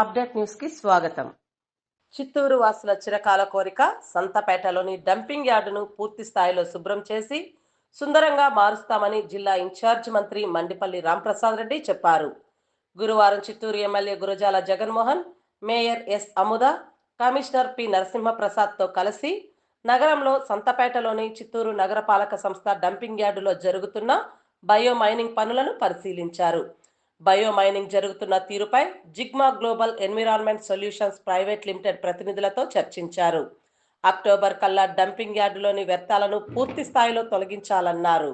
Update న్యూస్కి స్వాగతం. చిత్తూరు వాసుల చిరకాల కోరిక సంతపేటలోని డంపింగ్ యార్డును పూర్తి స్థాయిలో శుభ్రం చేసి సుందరంగా మారుస్తామని జిల్లా ఇన్ఛార్జ్ మంత్రి మండిపల్లి రాంప్రసాద్ రెడ్డి చెప్పారు. గురువారం Chittoor MLA Gurajala Jaganmohan mayor S Amuda commissioner P నరసింహప్రసాద్తో కలిసి నగరంలో సంతపేటలోని చిత్తూరు నగరపాలక సంస్థ డంపింగ్ యార్డులో జరుగుతున్న బయో మైనింగ్ పనులను పరిశీలించారు. బయో మైనింగ్ జరుగుతున్న తీరుపై Zigma global environment solutions private limited ప్రతినిధులతో చర్చించారు. అక్టోబర్ కల్లా డంపింగ్ యార్డులోని వ్యర్థాలను పూర్తి స్థాయిలో తొలగించాలన్నారు.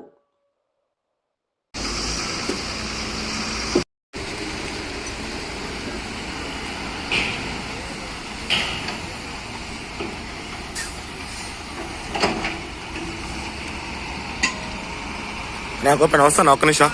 నాకు ఓపెన్ వస్తాను? ఒక్క నిమిషం.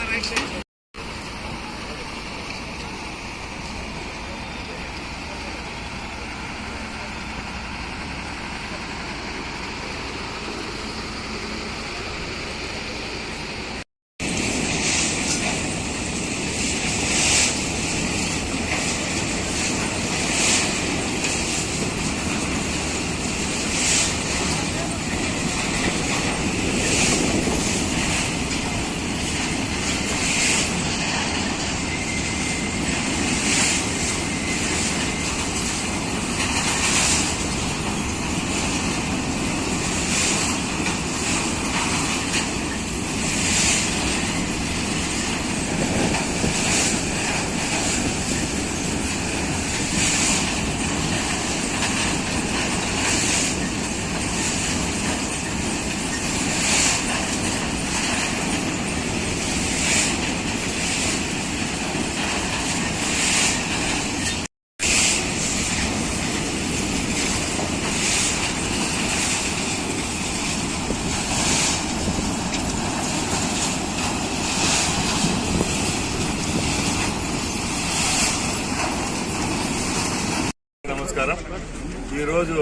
నమస్కారం. ఈరోజు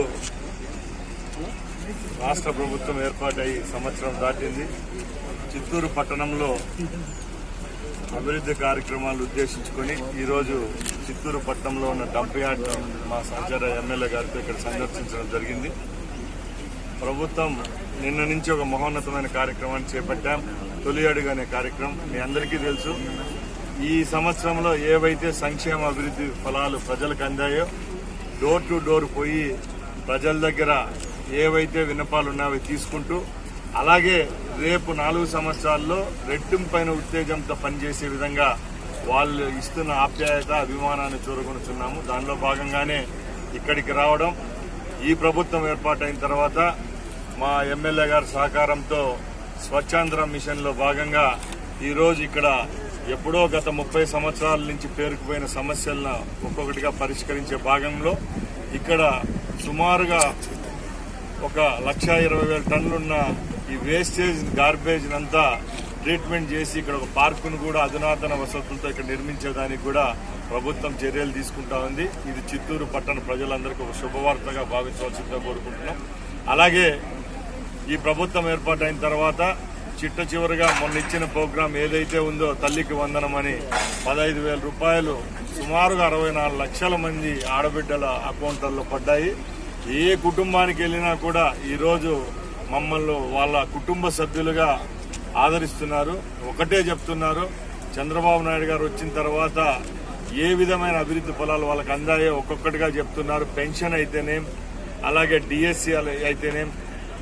రాష్ట్ర ప్రభుత్వం ఏర్పాటై సంవత్సరం దాటింది. చిత్తూరు పట్టణంలో అభివృద్ధి కార్యక్రమాలు ఉద్దేశించుకొని ఈరోజు చిత్తూరు పట్టణంలో ఉన్న డంప్ యార్డ్ మా సహచార ఎమ్మెల్యే గారితో ఇక్కడ సందర్శించడం జరిగింది. ప్రభుత్వం నిన్న నుంచి ఒక మహోన్నతమైన కార్యక్రమాన్ని చేపట్టాం. తొలి అడుగు అనే కార్యక్రమం. మీ అందరికీ తెలుసు. ఈ సంవత్సరంలో ఏవైతే సంక్షేమ అభివృద్ధి ఫలాలు ప్రజలకు అందాయో డోర్ టు డోర్ పోయి ప్రజల దగ్గర ఏవైతే విన్నపాలు ఉన్నాయో తీసుకుంటూ అలాగే రేపు నాలుగు సంవత్సరాల్లో రెట్టింపైన ఉత్తేజంతో పనిచేసే విధంగా వాళ్ళు ఇస్తున్న ఆప్యాయత అభిమానాన్ని చూరగొనుచున్నాము. దానిలో భాగంగానే ఇక్కడికి రావడం ఈ ప్రభుత్వం ఏర్పాటైన తర్వాత మా ఎమ్మెల్యే గారి సహకారంతో స్వచ్ఛాంధ్ర మిషన్లో భాగంగా ఈరోజు ఇక్కడ ఎప్పుడో గత ముప్పై సంవత్సరాల నుంచి పేరుకుపోయిన సమస్యలను ఒక్కొక్కటిగా పరిష్కరించే భాగంలో ఇక్కడ సుమారుగా ఒక లక్ష ఇరవై వేల టన్నులున్న ఈ వేస్టేజ్ గార్బేజ్ అంతా ట్రీట్మెంట్ చేసి ఇక్కడ ఒక పార్కును కూడా అధునాతన వసతులతో ఇక్కడ నిర్మించేదానికి కూడా ప్రభుత్వం చర్యలు తీసుకుంటా ఉంది. ఇది చిత్తూరు పట్టణ ప్రజలందరికీ ఒక శుభవార్తగా భావించవలసిందిగా కోరుకుంటున్నాం. అలాగే ఈ ప్రభుత్వం ఏర్పాటైన తర్వాత చిట్ట చివరిగా మొన్న ఇచ్చిన ప్రోగ్రాం ఏదైతే ఉందో తల్లికి వందనం అని పదహైదు వేల రూపాయలు సుమారుగా అరవై నాలుగు లక్షల మంది ఆడబిడ్డల అకౌంట్లలో పడ్డాయి. ఏ కుటుంబానికి వెళ్ళినా కూడా ఈరోజు మమ్మల్ని వాళ్ళ కుటుంబ సభ్యులుగా ఆదరిస్తున్నారు. ఒకటే చెప్తున్నారు చంద్రబాబు నాయుడు గారు వచ్చిన తర్వాత ఏ విధమైన అభివృద్ధి ఫలాలు వాళ్ళకి అందాయో ఒక్కొక్కటిగా చెప్తున్నారు. పెన్షన్ అయితేనేం అలాగే డిఎస్సి అయితేనేం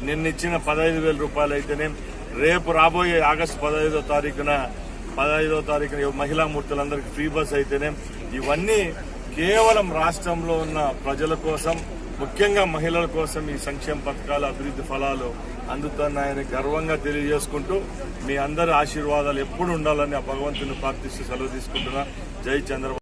నిన్న ఇచ్చిన పదహైదు వేల రూపాయలు అయితేనేం రేపు రాబోయే ఆగస్టు పదహైదో తారీఖున పదహైదో తారీఖున మహిళా మూర్తులందరికీ ఫ్రీ బస్ అయితేనే ఇవన్నీ కేవలం రాష్ట్రంలో ఉన్న ప్రజల కోసం ముఖ్యంగా మహిళల కోసం ఈ సంక్షేమ పథకాల అభివృద్ధి ఫలాలు అందుతున్నాయని గర్వంగా తెలియజేసుకుంటూ మీ అందరి ఆశీర్వాదాలు ఎప్పుడు ఉండాలని ఆ భగవంతుని ప్రార్థిస్తూ సెలవు తీసుకుంటున్నా. జై చంద్రబాబు.